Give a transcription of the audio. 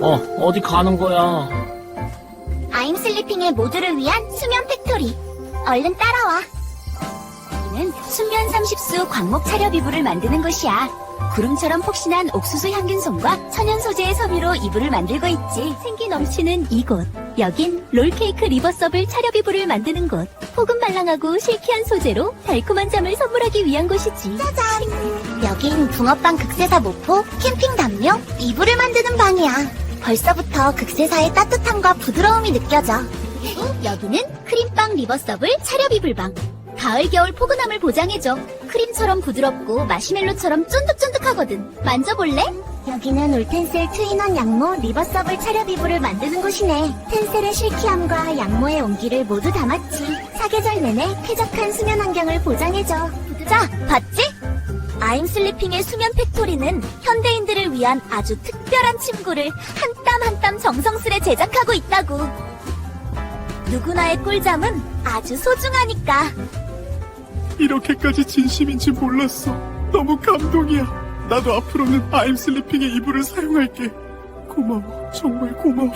어, 어디 가는 거야? 아임 슬리핑의 모두를 위한 수면 팩토리. 얼른 따라와. 여기는 수면 30수 광목 차렵 이불을 만드는 곳이야. 구름처럼 폭신한 옥수수 향균솜과 천연 소재의 섬유로 이불을 만들고 있지. 생기 넘치는 이곳. 여긴 롤케이크 리버서블 이불을 만드는 곳. 폭은 말랑하고 실키한 소재로 달콤한 잠을 선물하기 위한 곳이지. 짜잔! 여긴 붕어빵 극세사 모포, 캠핑 담요, 이불을 만드는 방이야. 벌써부터 극세사의 따뜻함과 부드러움이 느껴져. 여기는 크림빵 리버서블 차렵 이불방. 가을 겨울 포근함을 보장해줘. 크림처럼 부드럽고 마시멜로처럼 쫀득쫀득하거든. 만져볼래? 여기는 울텐셀 트윈원 양모 리버서블 차렵 이불을 만드는 곳이네. 텐셀의 실키함과 양모의 온기를 모두 담았지. 사계절 내내 쾌적한 수면 환경을 보장해줘. 자, 봤지? 아임 슬리핑의 수면 팩토리는 현대인들을 위한 아주 특별한 침구를 한 땀 한 땀 정성스레 제작하고 있다고. 누구나의 꿀잠은 아주 소중하니까. 이렇게까지 진심인지 몰랐어. 너무 감동이야. 나도 앞으로는 아임 슬리핑의 이불을 사용할게. 고마워. 정말 고마워.